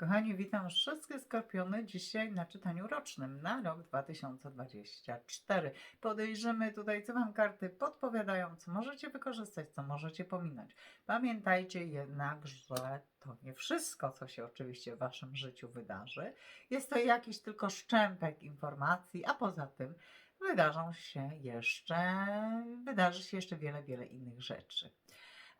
Kochani, witam wszystkie skorpiony dzisiaj na czytaniu rocznym na rok 2024. Podejrzymy tutaj, co Wam karty podpowiadają, co możecie wykorzystać, co możecie pominąć. Pamiętajcie jednak, że to nie wszystko, co się oczywiście w Waszym życiu wydarzy. Jest to jakiś tylko szczępek informacji, a poza tym wydarzą się jeszcze, wydarzy się jeszcze wiele, wiele innych rzeczy.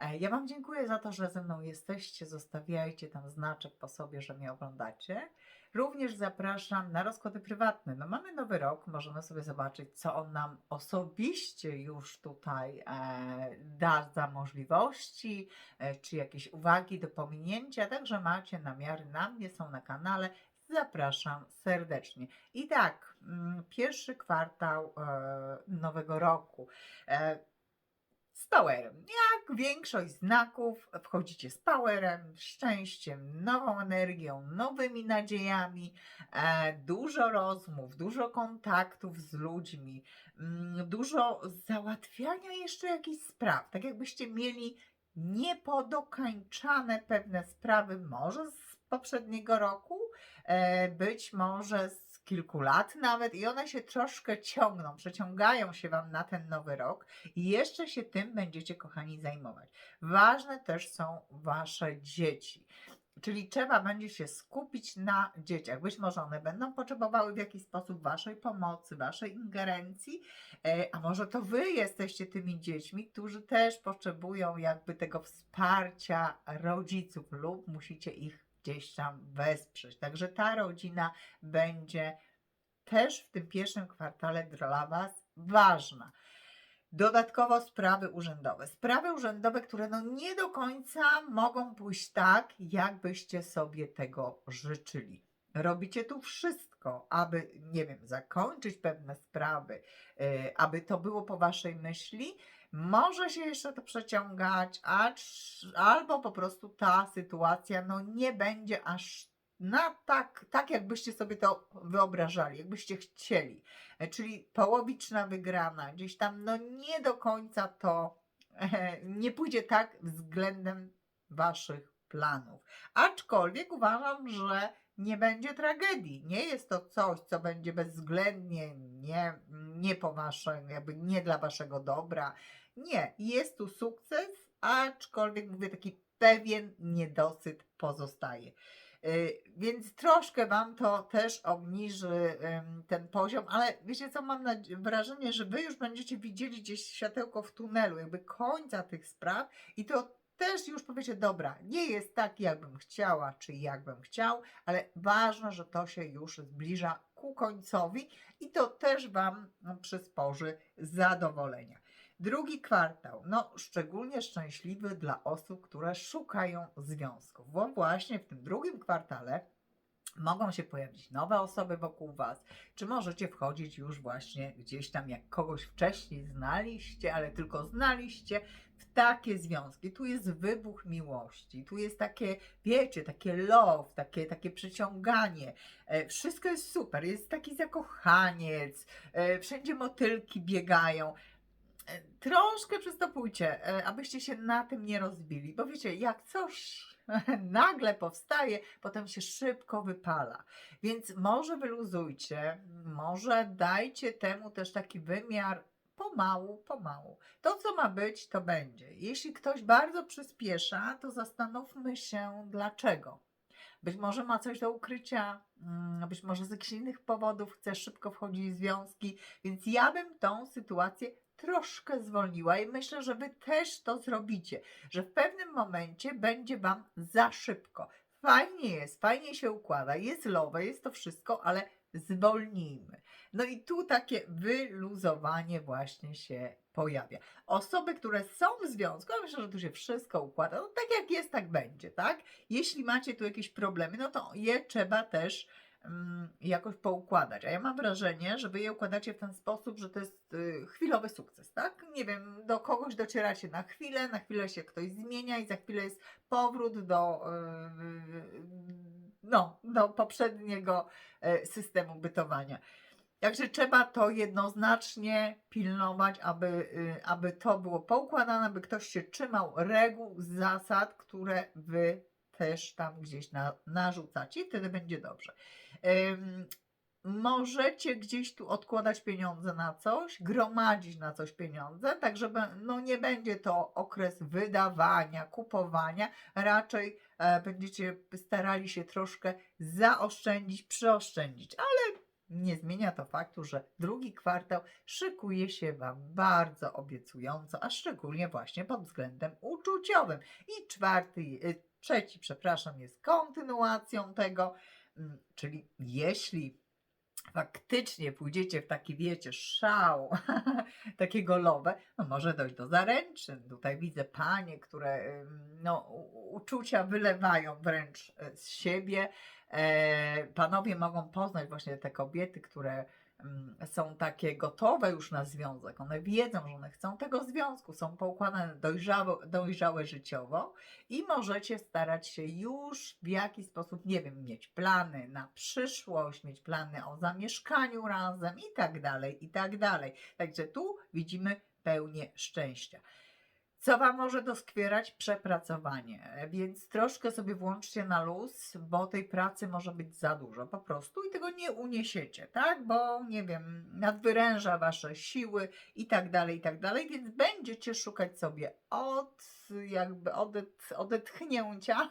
E, Ja Wam dziękuję za to, że ze mną jesteście. Zostawiajcie tam znaczek po sobie, że mnie oglądacie. Również zapraszam na rozkłady prywatne. No mamy nowy rok, możemy sobie zobaczyć, co on nam osobiście już tutaj e, da za możliwości, e, czy jakieś uwagi do pominięcia. Także macie namiary na mnie, są na kanale. Zapraszam serdecznie. I tak, mm, pierwszy kwartał nowego roku. Z powerem. Jak większość znaków, wchodzicie z powerem, szczęściem, nową energią, nowymi nadziejami, e, dużo rozmów, dużo kontaktów z ludźmi, mm, dużo załatwiania jeszcze jakichś spraw. Tak jakbyście mieli niepodokańczane pewne sprawy, może z poprzedniego roku, e, być może z kilku lat nawet, i one się troszkę ciągną, przeciągają się Wam na ten nowy rok i jeszcze się tym będziecie, kochani, zajmować. Ważne też są Wasze dzieci. Czyli trzeba będzie się skupić na dzieciach. Być może one będą potrzebowały w jakiś sposób Waszej pomocy, Waszej ingerencji, e, a może to Wy jesteście tymi dziećmi, którzy też potrzebują jakby tego wsparcia rodziców lub musicie ich gdzieś tam wesprzeć. Także ta rodzina będzie też w tym pierwszym kwartale dla Was ważna. Dodatkowo sprawy urzędowe. Sprawy urzędowe, które no nie do końca mogą pójść tak, jakbyście sobie tego życzyli. Robicie tu wszystko, aby, nie wiem, zakończyć pewne sprawy, yy, aby to było po waszej myśli. Może się jeszcze to przeciągać, albo po prostu ta sytuacja no nie będzie aż na tak, tak, jakbyście sobie to wyobrażali, jakbyście chcieli. E, Czyli połowiczna wygrana, gdzieś tam no nie do końca to e, nie pójdzie tak względem waszych planów. Aczkolwiek uważam, że nie będzie tragedii. Nie jest to coś, co będzie bezwzględnie nie, nie po waszym, jakby nie dla waszego dobra. Nie, jest tu sukces, aczkolwiek mówię, taki pewien niedosyt pozostaje. Y, Więc troszkę Wam to też obniży ten poziom, ale wiecie co, mam wrażenie, że Wy już będziecie widzieli gdzieś światełko w tunelu, jakby końca tych spraw i to też już powiecie, dobra, nie jest tak, jakbym chciała, czy jakbym chciał, ale ważne, że to się już zbliża ku końcowi i to też Wam przysporzy zadowolenia. Drugi kwartał, no szczególnie szczęśliwy dla osób, które szukają związków, bo właśnie w tym drugim kwartale mogą się pojawić nowe osoby wokół Was, czy możecie wchodzić już właśnie gdzieś tam, jak kogoś wcześniej znaliście, ale tylko znaliście, w takie związki. Tu jest wybuch miłości, tu jest takie, wiecie, takie love, takie, takie przyciąganie. E, Wszystko jest super, jest taki zakochaniec, e, wszędzie motylki biegają. E, Troszkę przystopujcie, abyście się na tym nie rozbili, bo wiecie, jak coś nagle powstaje, potem się szybko wypala. Więc może wyluzujcie, może dajcie temu też taki wymiar pomału, pomału. To, co ma być, to będzie. Jeśli ktoś bardzo przyspiesza, to zastanówmy się dlaczego. Być może ma coś do ukrycia, mm, być może z jakichś innych powodów chce szybko wchodzić w związki, więc ja bym tą sytuację troszkę zwolniła i myślę, że Wy też to zrobicie, że w pewnym momencie będzie Wam za szybko. Fajnie jest, fajnie się układa, jest lowe, jest to wszystko, ale zwolnijmy. No i tu takie wyluzowanie właśnie się pojawia. Osoby, które są w związku, ja myślę, że tu się wszystko układa, no tak jak jest, tak będzie, tak? Jeśli macie tu jakieś problemy, no to je trzeba też mm, jakoś poukładać. A ja mam wrażenie, że wy je układacie w ten sposób, że to jest y, chwilowy sukces, tak? Nie wiem, do kogoś docieracie na chwilę, na chwilę się ktoś zmienia i za chwilę jest powrót do, y, no, do poprzedniego y, systemu bytowania. Także trzeba to jednoznacznie pilnować, aby, y, aby to było poukładane, aby ktoś się trzymał reguł, zasad, które wy też tam gdzieś na, narzucacie i wtedy będzie dobrze. Możecie gdzieś tu odkładać pieniądze na coś, gromadzić na coś pieniądze, tak żeby no nie będzie to okres wydawania, kupowania, raczej e, będziecie starali się troszkę zaoszczędzić, przeoszczędzić, ale nie zmienia to faktu, że drugi kwartał szykuje się Wam bardzo obiecująco, a szczególnie właśnie pod względem uczuciowym. I czwarty, y, trzeci, przepraszam, jest kontynuacją tego, mm, czyli jeśli faktycznie pójdziecie w taki, wiecie, szał takiego love, no może dojść do zaręczyn. Tutaj widzę panie, które no, uczucia wylewają wręcz e, z siebie. E, panowie mogą poznać właśnie te kobiety, które są takie gotowe już na związek. One wiedzą, że one chcą tego związku, są poukładane dojrzałe, dojrzałe życiowo i możecie starać się już w jakiś sposób, nie wiem, mieć plany na przyszłość, mieć plany o zamieszkaniu razem i tak dalej, i tak dalej. Także tu widzimy pełnię szczęścia. Co Wam może doskwierać? Przepracowanie. Więc troszkę sobie włączcie na luz, bo tej pracy może być za dużo po prostu i tego nie uniesiecie, tak? Bo nie wiem, nadwyręża Wasze siły i tak dalej, i tak dalej, więc będziecie szukać sobie od jakby odet, odetchnięcia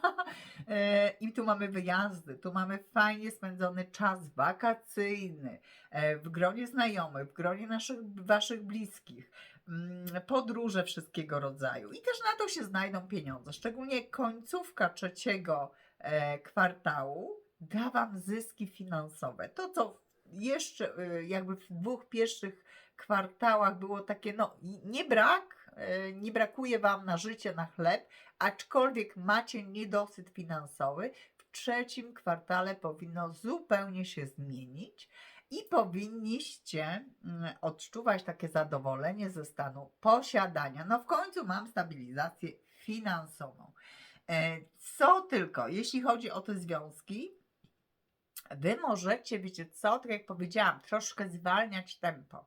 E, i tu mamy wyjazdy, tu mamy fajnie spędzony czas wakacyjny e, w gronie znajomych, w gronie naszych, Waszych bliskich mm, podróże wszystkiego rodzaju. I też na to się znajdą pieniądze. Szczególnie końcówka trzeciego e, kwartału da Wam zyski finansowe. To, co jeszcze jakby w dwóch pierwszych kwartałach było takie, no nie brak, nie brakuje Wam na życie, na chleb, aczkolwiek macie niedosyt finansowy, w trzecim kwartale powinno zupełnie się zmienić i powinniście mm, odczuwać takie zadowolenie ze stanu posiadania. No w końcu mam stabilizację finansową. E, Co tylko, jeśli chodzi o te związki, Wy możecie, wiecie co, tak jak powiedziałam, troszkę zwalniać tempo.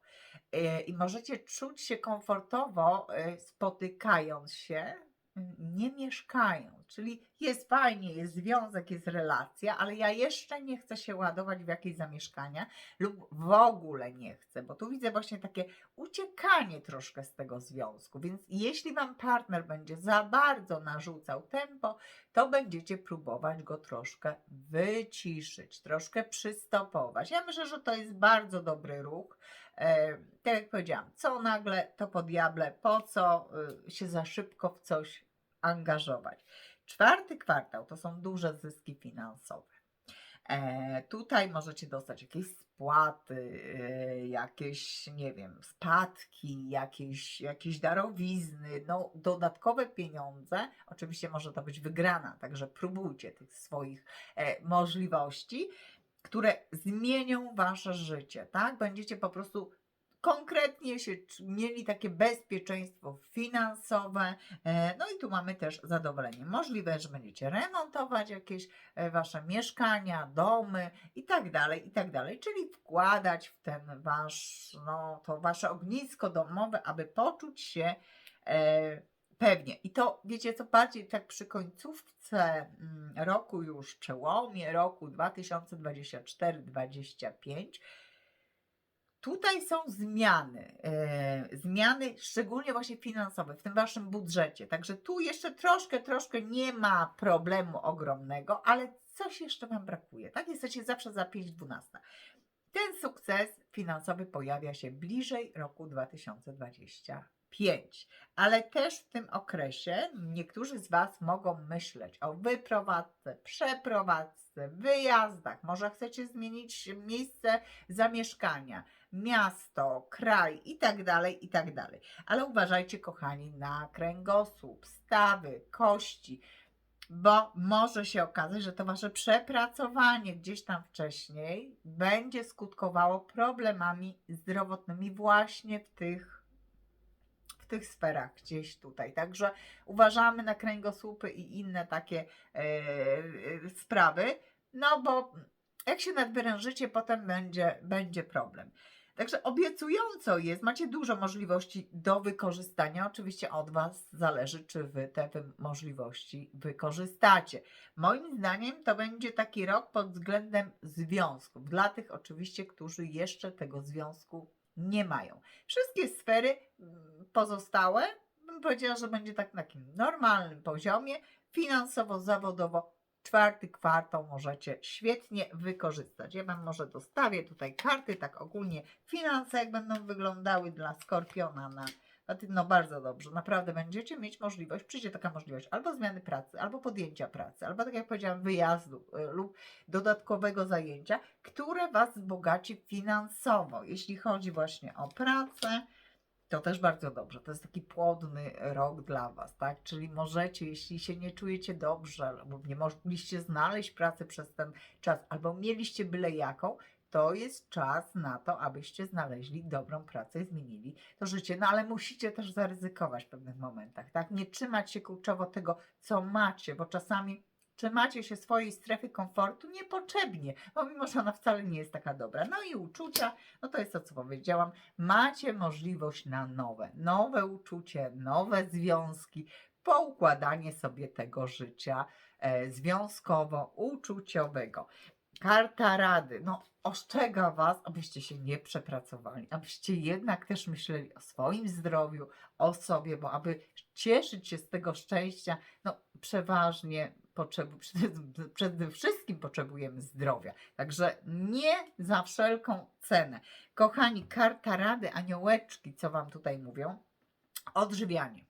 E, i możecie czuć się komfortowo e, spotykając się, nie mieszkając. Czyli jest fajnie, jest związek, jest relacja, ale ja jeszcze nie chcę się ładować w jakieś zamieszkania lub w ogóle nie chcę, bo tu widzę właśnie takie uciekanie troszkę z tego związku. Więc jeśli Wam partner będzie za bardzo narzucał tempo, to będziecie próbować go troszkę wyciszyć, troszkę przystopować. Ja myślę, że to jest bardzo dobry ruch. E, tak jak powiedziałam, co nagle, to po diable, po co y, się za szybko w coś angażować. Czwarty kwartał to są duże zyski finansowe. E, tutaj możecie dostać jakieś spłaty, e, jakieś, nie wiem, spadki, jakieś, jakieś darowizny, no dodatkowe pieniądze. Oczywiście może to być wygrana, także próbujcie tych swoich e, możliwości, które zmienią wasze życie, tak? Będziecie po prostu konkretnie się mieli takie bezpieczeństwo finansowe. E, No i tu mamy też zadowolenie. Możliwe, że będziecie remontować jakieś e, wasze mieszkania, domy i tak dalej, i tak dalej. Czyli wkładać w ten wasz, no to wasze ognisko domowe, aby poczuć się e, pewnie. I to wiecie co bardziej tak przy końcówce mm, roku już, przełomie roku 2024-2025 Tutaj są zmiany, e, zmiany szczególnie właśnie finansowe w tym waszym budżecie. Także tu jeszcze troszkę, troszkę nie ma problemu ogromnego, ale coś jeszcze wam brakuje. Tak jesteście zawsze za 5-12. Ten sukces finansowy pojawia się bliżej roku 2025. Ale też w tym okresie niektórzy z Was mogą myśleć o wyprowadzce, przeprowadzce, wyjazdach. Może chcecie zmienić miejsce zamieszkania miasto, kraj i tak dalej, i tak. Ale uważajcie, kochani, na kręgosłup, stawy, kości, bo może się okazać, że to wasze przepracowanie gdzieś tam wcześniej będzie skutkowało problemami zdrowotnymi właśnie w tych tych sferach gdzieś tutaj. Także uważamy na kręgosłupy i inne takie e, sprawy, no bo jak się nadwyrężycie, potem będzie, będzie problem. Także obiecująco jest, macie dużo możliwości do wykorzystania. Oczywiście od Was zależy, czy Wy te możliwości wykorzystacie. Moim zdaniem to będzie taki rok pod względem związków. Dla tych oczywiście, którzy jeszcze tego związku nie mają. Wszystkie sfery mm, pozostałe, bym powiedziała, że będzie tak na takim normalnym poziomie, finansowo, zawodowo. Czwarty kwartał możecie świetnie wykorzystać. Ja Wam może dostawię tutaj karty, tak ogólnie finanse, jak będą wyglądały dla Skorpiona na na tym, no bardzo dobrze, naprawdę będziecie mieć możliwość, przyjdzie taka możliwość albo zmiany pracy, albo podjęcia pracy, albo tak jak powiedziałam, wyjazdu y, lub dodatkowego zajęcia, które Was wzbogaci finansowo. Jeśli chodzi właśnie o pracę, to też bardzo dobrze. To jest taki płodny rok dla Was, tak? Czyli możecie, jeśli się nie czujecie dobrze, albo nie mogliście znaleźć pracy przez ten czas, albo mieliście byle jaką, to jest czas na to, abyście znaleźli dobrą pracę i zmienili to życie. No ale musicie też zaryzykować w pewnych momentach, tak? Nie trzymać się kurczowo tego, co macie, bo czasami trzymacie się swojej strefy komfortu niepotrzebnie, bo mimo, że ona wcale nie jest taka dobra. No i uczucia, no to jest to, co powiedziałam, macie możliwość na nowe, nowe uczucie, nowe związki, poukładanie sobie tego życia e, związkowo-uczuciowego. Karta rady, no ostrzega Was, abyście się nie przepracowali, abyście jednak też myśleli o swoim zdrowiu, o sobie, bo aby cieszyć się z tego szczęścia, no przeważnie potrzebu, przede, wszystkim potrzebujemy zdrowia. Także nie za wszelką cenę. Kochani, karta rady, aniołeczki, co Wam tutaj mówią? Odżywianie.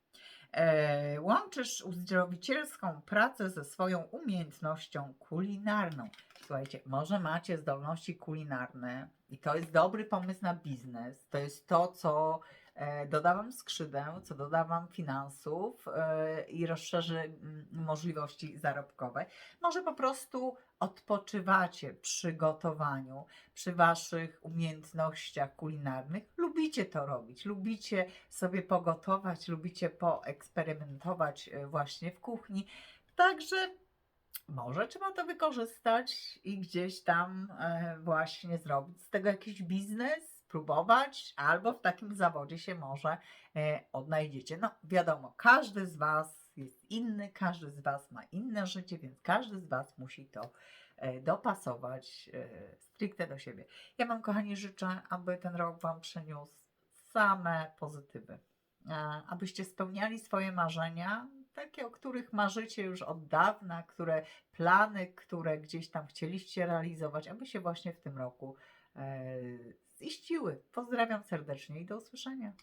E, łączysz uzdrowicielską pracę ze swoją umiejętnością kulinarną. Słuchajcie, może macie zdolności kulinarne i to jest dobry pomysł na biznes. To jest to, co e, doda Wam skrzydeł, co doda Wam finansów e, i rozszerzy mm, możliwości zarobkowe. Może po prostu odpoczywacie przy gotowaniu, przy Waszych umiejętnościach kulinarnych. Lubicie to robić, lubicie sobie pogotować, lubicie poeksperymentować e, właśnie w kuchni. Także może trzeba to wykorzystać i gdzieś tam e, właśnie zrobić z tego jakiś biznes, spróbować, albo w takim zawodzie się może e, odnajdziecie. No wiadomo, każdy z Was jest inny, każdy z Was ma inne życie, więc każdy z Was musi to e, dopasować stricte do siebie. Ja Wam, kochani, życzę, aby ten rok Wam przyniósł same pozytywy. Abyście spełniali swoje marzenia, takie, o których marzycie już od dawna, które plany, które gdzieś tam chcieliście realizować, aby się właśnie w tym roku e, ziściły. Pozdrawiam serdecznie i do usłyszenia.